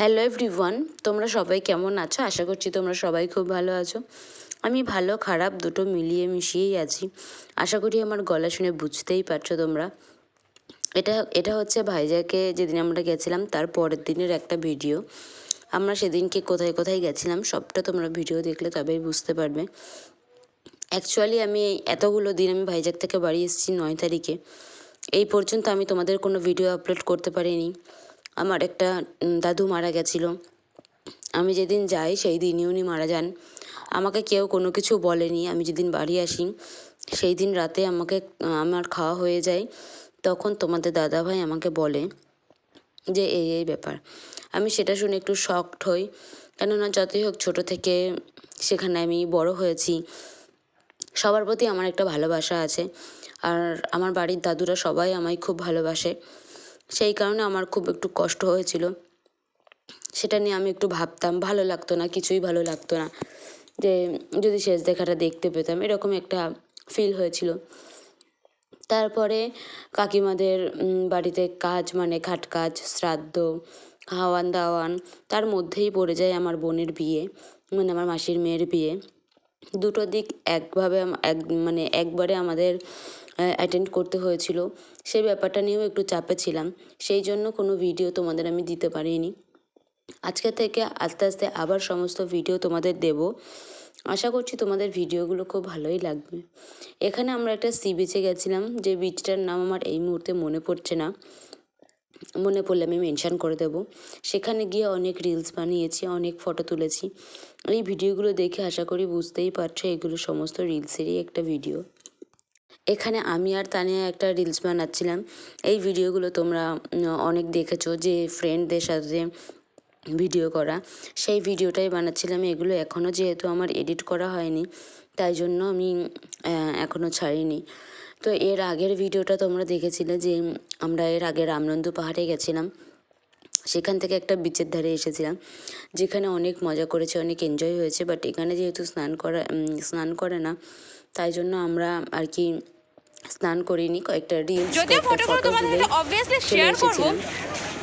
Hello everyone তোমরা সবাই কেমন আছো? আশা করছি তোমরা সবাই খুব ভালো আছো। আমি ভালো, খারাপ, দুটো মিলিয়ে মিশিয়েই আছি। আশা করি আমার গলা শুনে বুঝতেই পারছ তোমরা। এটা এটা হচ্ছে ভাইজাকে যেদিন আমরা গেছিলাম, তার পরের দিনের একটা ভিডিও। আমরা সেদিনকে কোথায় কোথায় গেছিলাম, সবটা তোমরা ভিডিও দেখলে তবেই বুঝতে পারবে। অ্যাকচুয়ালি আমি এতগুলো দিন আমি ভাইজাগ থেকে বাড়ি এসেছি নয় তারিখে। এই পর্যন্ত আমি তোমাদের কোনো ভিডিও আপলোড করতে পারিনি। আমার একটা দাদু মারা গেছিল। আমি যেদিন যাই সেই দিনই উনি মারা যান। আমাকে কেউ কোনো কিছু বলেনি। আমি যেদিন বাড়ি আসি, সেই দিন রাতে আমাকে, আমার খাওয়া হয়ে যায়। তখন তোমাদের দাদাভাই আমাকে বলে যে, এই এই ব্যাপার। আমি সেটা শুনে একটু শকড হই। কেননা যতই হোক ছোটো থেকে সেখানে আমি বড় হয়েছি, সবার প্রতি আমার একটা ভালোবাসা আছে। আর আমার বাড়ির দাদুরা সবাই আমায় খুব ভালোবাসে। সেই কারণে আমার খুব একটু কষ্ট হয়েছিল। সেটা নিয়ে আমি একটু ভাবতাম, ভালো লাগতো না, কিছুই ভালো লাগতো না। যে যদি শেষ দেখাটা দেখতে পেতাম এরকম একটা ফিল হয়েছিল। তারপরে কাকিমাদের বাড়িতে কাজ মানে খাট কাজ, শ্রাদ্ধ, খাওয়ান দাওয়ান, তার মধ্যেই পড়ে যায় আমার বোনের বিয়ে মানে আমার মাসির মেয়ের বিয়ে। দুটো দিক একভাবে এক মানে একবারে আমাদের অ্যাটেন্ড করতে হয়েছিল। সেই ব্যাপারটা নিয়েও একটু চাপে ছিলাম। সেই জন্য কোনো ভিডিও তোমাদের আমি দিতে পারিনি। আজকে থেকে আস্তে আস্তে আবার সমস্ত ভিডিও তোমাদের দেব। আশা করছি তোমাদের ভিডিওগুলো খুব ভালোই লাগবে। এখানে আমরা একটা সি বিচে গেছিলাম। যে বিচটার নাম আমার এই মুহূর্তে মনে পড়ছে না। মনে পড়লে আমি মেনশান করে দেব। সেখানে গিয়ে অনেক রিলস বানিয়েছি, অনেক ফটো তুলেছি। এই ভিডিওগুলো দেখে আশা করি বুঝতেই পারছ, এগুলো সমস্ত রিলসেরই একটা ভিডিও এখানে আমি আর তানিয়া একটা রিলস বানাচ্ছিলাম। এই ভিডিওগুলো তোমরা অনেক দেখেছ যে ফ্রেন্ডদের সাথে ভিডিও করা। সেই ভিডিওটাই বানাচ্ছিলাম। এগুলো এখনও যেহেতু আমার এডিট করা হয়নি, তাই জন্য আমি এখনও ছাড়িনি। তো এর আগের ভিডিওটা তোমরা দেখেছিলে যে, আমরা এর আগে রামনন্দু পাহাড়ে গেছিলাম। সেখান থেকে একটা বিচের ধারে এসেছিলাম, যেখানে অনেক মজা করেছে, অনেক এনজয় হয়েছে। বাট এখানে যেহেতু স্নান করা স্নান করে না, তাই জন্য আমরা আর কি স্নান করিনি কয়েকটা রিল যদিও ফটোগুলো ফটো তোমাদের অবভিয়াসলি শেয়ার করব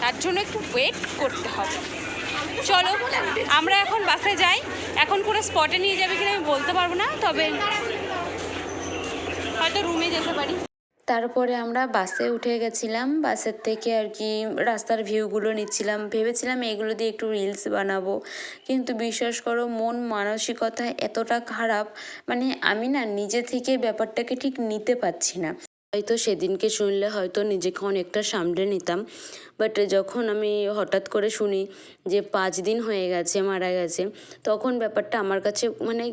তার জন্য একটু ওয়েট করতে হবে। চলো আমরা এখন বাসে যাই। এখন কোনো স্পটে নিয়ে যাবে কিনা আমি বলতে পারব না তবে হয়তো রুমে যেতে পারি। তারপরে আমরা বাসে উঠে গেছিলাম। বাসের থেকে আর কি রাস্তার ভিউগুলো নিচ্ছিলাম। ভেবেছিলাম এগুলো দিয়ে একটু রিলস বানাবো। কিন্তু বিশ্বাস করো, মন মানসিকতা এতটা খারাপ মানে আমি না নিজে থেকে ব্যাপারটাকে ঠিক নিতে পারছি না। হয়তো সেদিনকে শুনলে হয়তো নিজেকে অনেকটা সামলে নিতাম। বাট যখন আমি হঠাৎ করে শুনি যে পাঁচ দিন হয়ে গেছে, মারা গেছে, তখন ব্যাপারটা আমার কাছে মানে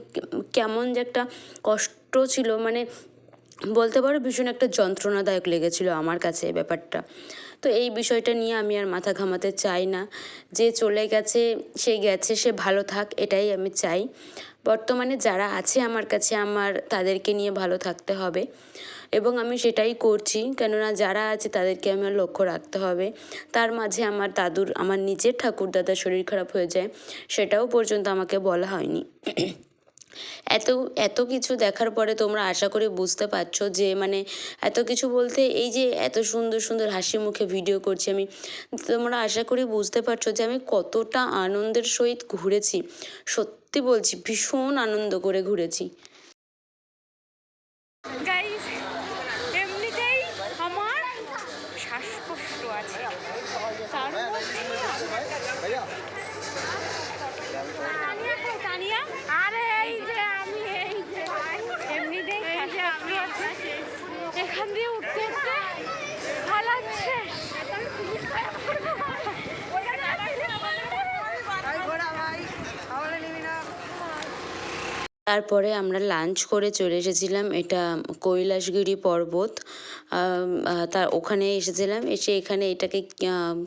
কেমন যে একটা কষ্ট ছিল। মানে বলতে পারো ভীষণ একটা যন্ত্রণাদায়ক লেগেছিল আমার কাছে ব্যাপারটা। তো এই বিষয়টা নিয়ে আমি আর মাথা ঘামাতে চাই না। যে চলে গেছে, সে গেছে, সে ভালো থাক, এটাই আমি চাই। বর্তমানে যারা আছে আমার কাছে আমার, তাদেরকে নিয়ে ভালো থাকতে হবে। এবং আমি সেটাই করছি, কেননা যারা আছে তাদেরকে আমার লক্ষ্য রাখতে হবে। তার মাঝে আমার দাদুর, আমার নিজের ঠাকুর দাদার শরীর খারাপ হয়ে যায়, সেটাও পর্যন্ত আমাকে বলা হয়নি। এত এত কিছু দেখার পরে তোমরা আশা করি বুঝতে পারছ যে মানে এত কিছু বলতে এই যে এত সুন্দর সুন্দর হাসি মুখে ভিডিও করছি আমি তোমরা আশা করি বুঝতে পারছ যে আমি কতটা আনন্দের সহিত ঘুরেছি। সত্যি বলছি ভীষণ আনন্দ করে ঘুরেছি। এমনিতেই আমার শ্বাসকষ্ট আছে। তার মধ্যে তানিয়া কই, তানিয়া? আরে এই যে আমি এই যে এমনিতেই শ্বাসকষ্ট আছে এখান দিয়ে উঠতে উঠতে তারপরে আমরা লাঞ্চ করে চলে এসেছিলাম এটা কৈলাসগিরি পর্বত। তার ওখানে এসেছিলাম। এসে এখানে এটাকে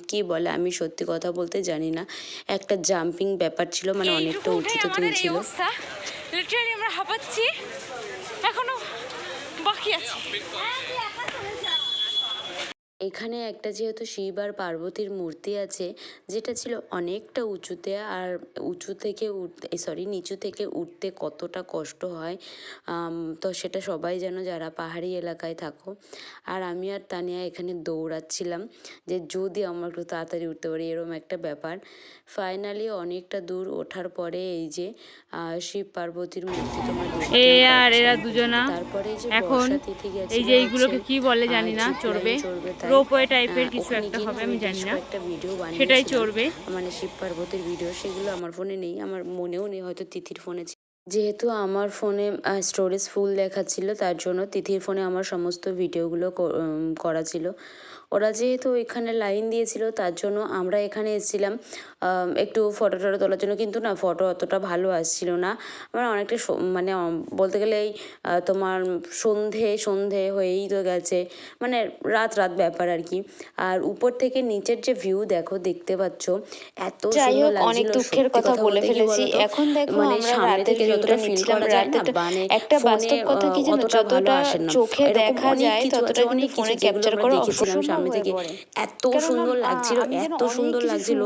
কি বলে আমি সত্যি কথা বলতে জানি না। একটা জাম্পিং ব্যাপার ছিল মানে অনেকটা উঁচুতে তুলছিল। অবস্থা। লিটারালি আমরা হাঁপাচ্ছি। এখনও বাকি আছে এখানে একটা যেহেতু শিব আর পার্বতীর মূর্তি আছে যেটা ছিল অনেকটা উঁচুতে আর উঁচু থেকে উঠতে সরি নিচু থেকে উঠতে কতটা কষ্ট হয় তো সেটা সবাই জানো যারা পাহাড়ি এলাকায় থাকো। আর আমি আর তানিয়া এখানে দৌড়াচ্ছিলাম যে যদি আমরা একটু তাড়াতাড়ি উঠতে পারি এরকম একটা ব্যাপার। ফাইনালি অনেকটা দূর ওঠার পরে এই যে শিব পার্বতীর মূর্তি তোমার এ আর এরা দুজনা? তারপরে এই যে এখন এই যে এইগুলোকে কি বলে জানি না চড়বে। চড়বে। রোপওয়ে টাইপের কিছু একটা হবে আমি জানি না। সেটাই। চড়বে। মানে শিব পার্বতীর ভিডিও সেগুলো আমার ফোনে নেই আমার মনেও নেই হয়তো তিথির ফোনে যেহেতু আমার ফোনে স্টোরেজ ফুল দেখাচ্ছিল তার জন্য তিথির ফোনে আমার সমস্ত ভিডিওগুলো করা ছিল। ওরা যেহেতু এখানে লাইন দিয়েছিল তার জন্য আমরা এখানে এসেছিলাম একটু ফটো টটো তোলার জন্য। কিন্তু না ফটো অতটা ভালো আসছিল না। আমার অনেকটা মানে বলতে গেলে এই তোমার সন্ধে সন্ধে হয়েই তো গেছে। মানে রাত রাত ব্যাপার আর কি। আর উপর থেকে নিচের যে ভিউ দেখো দেখতে পাচ্ছ এত সুন্দর অনেক দুঃখের কথা বলে ফেলেছি। এখন দেখো মানে আমরা সামনে থেকে যতটা ফিল করা যায় না মানে একটা বাস্তব কথা কি জানো যতটা চোখে দেখা যায় ততটা কিন্তু ফোনে ক্যাপচার করা অসম্ভব সামনে থেকে এত সুন্দর লাগছিল এত সুন্দর লাগছিল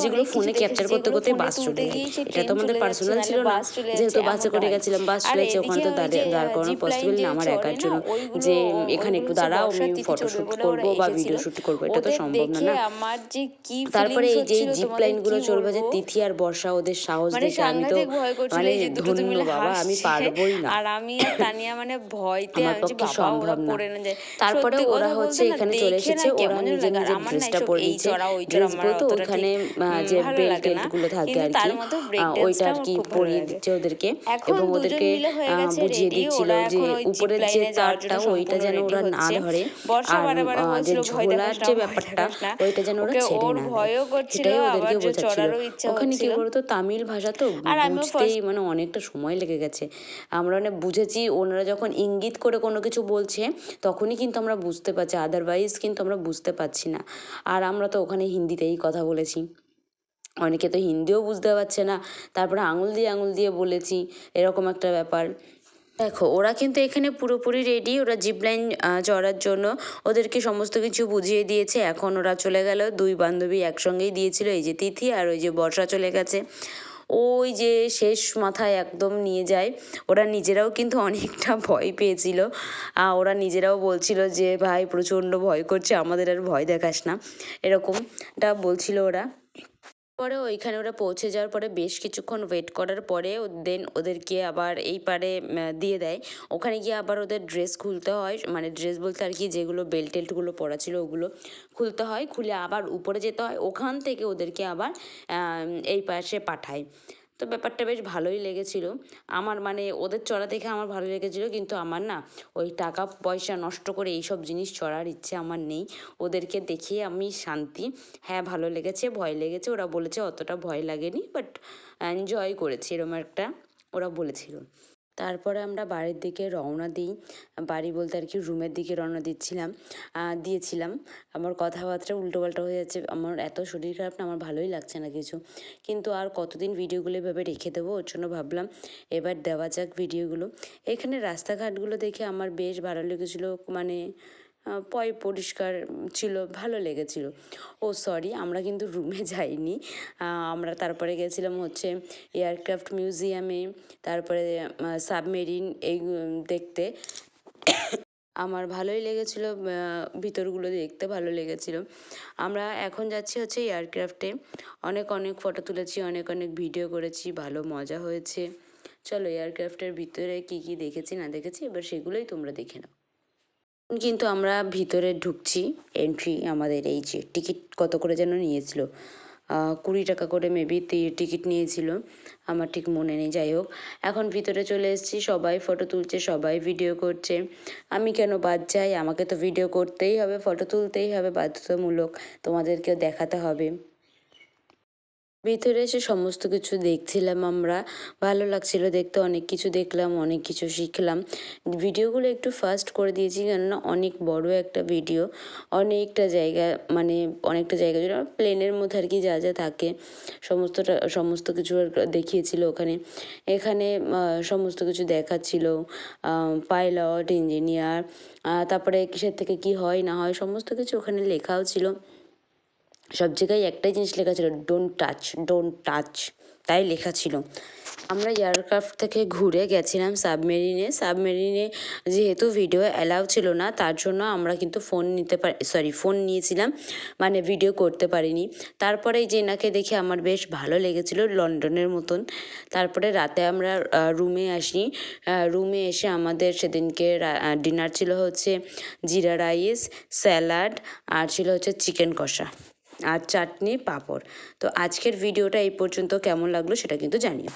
যেগুলো ফোনে ক্যাপচার করতে করতে বাস চলে এটা তো আমাদের পার্সোনাল ছিল না। যেহেতু বাসে করে গেছিলাম বাস আর চলে যাচ্ছে ওখানে তো দাঁড়িয়ে দাঁড় করানো পসিবল না আমার একার জন্য। যে এখানে একটু দাঁড়াও আমি তিথি ফটো চড়বে শ্যুট বলে করব বা ভিডিও শ্যুট করব এটা তো সম্ভব না না? তারপরে এই যে জিপ লাইনগুলো চলবে যে তিথি আর বর্ষা ওদের সাহস মানে দেখে আমি তো মানে ধন্য বাবা আমি পারবোই না। আর আমি তানিয়া মানে ভয়তে আমার পক্ষে সম্ভব না। তারপরে ওরা হচ্ছে এখানে চলে দেখে না এসেছে ওরা কেমন যেন নিজের লাগে। আর নিজের আমার না ড্রেসটা পরে চড়া ড্রেস বলতে উম, যে বেল্টগুলো থাকে আর কি ওইটা আর কি পরিয়ে দিচ্ছে ওদেরকে। এবং ওদেরকে বুঝিয়ে দিচ্ছিল যে উপরের যে তারটা ওইটা যেন ওরা না ধরে আর যে ঝোলার যে ব্যাপারটা ওইটা যেন ওরা ছেড়ে না। সেটাই ওদেরকে বোঝাচ্ছিল। ওখানে কি বলতো তামিল ভাষা তো বুঝতেই মানে অনেকটা সময় লেগে গেছে। আমরা মানে বুঝেছি ওনারা যখন ইঙ্গিত করে কোনো কিছু বলছে তখনই কিন্তু আমরা বুঝতে পারছি আদারওয়াইজ কিন্তু আমরা বুঝতে পারছি না। আর আমরা তো ওখানে হিন্দিতেই কথা বলেছি। অনেকে তো হিন্দিও বুঝতে পারছে না। তারপরে আঙুল দিয়ে আঙুল দিয়ে বলেছি, এরকম একটা ব্যাপার। দেখো, ওরা কিন্তু এখানে পুরোপুরি রেডি ওরা জিপ লাইন চড়ার জন্য ওদেরকে সমস্ত কিছু বুঝিয়ে দিয়েছে। এখন ওরা চলে গেল, দুই বান্ধবী একসঙ্গেই দিয়েছিল, এই যে তিথি আর ওই যে বর্ষা চলে গেছে। ওই যে শেষ মাথায় একদম নিয়ে যায়। ওরা নিজেরাও কিন্তু অনেকটা ভয় পেয়েছিল। ওরা নিজেরাও বলছিল যে, ভাই, প্রচণ্ড ভয় করছে, আমাদের আর ভয় দেখাস না। এরকমটা বলছিল ওরা। পরে ওইখানে ওরা পৌঁছে যাওয়ার পরে বেশ কিছুক্ষণ ওয়েট করার পরে দেন ওদেরকে আবার এই পারে দিয়ে দেয়। ওখানে গিয়ে আবার ওদের ড্রেস খুলতে হয়। মানে ড্রেস বলতে আর কি যেগুলো বেল্ট টেল্টগুলো পরা ছিল ওগুলো খুলতে হয়। খুলে আবার উপরে যেতে হয়। ওখান থেকে ওদেরকে আবার এই পাশে পাঠায়। তো ব্যাপারটা বেশ ভালোই লেগেছিল। আমার মানে ওদের চড়া দেখে আমার ভালো লেগেছিল, কিন্তু আমার না ওই টাকা পয়সা নষ্ট করে এইসব জিনিস চড়ার ইচ্ছে আমার নেই। ওদেরকে দেখে আমি শান্তি। হ্যাঁ ভালো লেগেছে, ভয় লেগেছে, ওরা বলেছে অতটা ভয় লাগেনি বাট এনজয় করেছি এরকম একটা ওরা বলেছিল। তারপরে আমরা বাড়ির দিকে রওনা দিই। বাড়ি বলতে আর কি রুমের দিকে রওনা দিচ্ছিলাম দিয়েছিলাম। আমার কথাবার্তা উল্টোপাল্টা হয়ে যাচ্ছে, আমার এত শরীর খারাপ না, আমার ভালোই লাগছে না কিছু। কিন্তু আর কতদিন ভিডিওগুলো এভাবে রেখে দেবো, ওর জন্য ভাবলাম এবার দেওয়া যাক ভিডিওগুলো। এখানে রাস্তাঘাটগুলো দেখে আমার বেশ ভালো লেগেছিলো মানে পয় পরিষ্কার ছিল, ভালো লেগেছিল। ও সরি আমরা কিন্তু রুমে যাইনি। আমরা তারপরে গেছিলাম হচ্ছে এয়ারক্রাফট মিউজিয়ামে তারপরে সাবমেরিন এই দেখতে। আমার ভালোই লেগেছিলো ভিতরগুলো দেখতে ভালো লেগেছিলো। আমরা এখন যাচ্ছি হচ্ছে এয়ারক্রাফটে অনেক অনেক ফটো তুলেছি, অনেক অনেক ভিডিও করেছি, ভালো, মজা হয়েছে। চলো এয়ারক্রাফটের ভিতরে কি কি দেখেছি, না দেখেছি, এবার সেগুলোই তোমরা দেখে নাও। কিন্তু আমরা ভিতরে ঢুকছি এন্ট্রি আমাদের এই যে টিকিট কত করে যেন নিয়েছিল। কুড়ি টাকা করে মেবি টিকিট নিয়েছিল, আমার ঠিক মনে নেই, যাই হোক। এখন ভিতরে চলে এসেছি, সবাই ফটো তুলছে, সবাই ভিডিও করছে। আমি কেন বাদ যাই? আমাকে তো ভিডিও করতেই হবে ফটো তুলতেই হবে, বাধ্যতামূলক তোমাদেরকেও দেখাতে হবে। ভিতরে এসে সমস্ত কিছু দেখছিলাম আমরা। ভালো লাগছিল দেখতে, অনেক কিছু দেখলাম, অনেক কিছু শিখলাম। ভিডিওগুলো একটু ফাস্ট করে দিয়েছি, কেননা অনেক বড় একটা ভিডিও অনেকটা জায়গা মানে অনেকটা জায়গা জুড়ে প্লেনের মধ্যে আর কি যা যা থাকে, সমস্তটা, সমস্ত কিছু দেখিয়েছিল ওখানে। এখানে সমস্ত কিছু দেখাচ্ছিল পাইলট ইঞ্জিনিয়ার তারপরে কিসের থেকে কী হয়, না হয়, সমস্ত কিছু ওখানে লেখাও ছিল। সব জায়গায় একটাই জিনিস লেখা ছিল ডোন্ট টাচ ডোন্ট টাচ তাই লেখা ছিল। আমরা এয়ারক্রাফট থেকে ঘুরে গেছিলাম সাবমেরিনে। সাবমেরিনে যেহেতু ভিডিও অ্যালাউ ছিল না, তার জন্য আমরা কিন্তু ফোন নিতে পারি, সরি, ফোন নিয়েছিলাম মানে ভিডিও করতে পারিনি। তারপরে এই জেনাকে দেখে আমার বেশ ভালো লেগেছিল লন্ডনের মতন। তারপরে রাতে আমরা রুমে আসি। রুমে এসে আমাদের সেদিনকে ডিনার ছিল হচ্ছে জিরা রাইস, স্যালাড, আর ছিল হচ্ছে চিকেন কষা। আর চাটনি পাঁপড়। তো আজকের ভিডিওটা এই পর্যন্ত কেমন লাগল সেটা কিন্তু জানিও।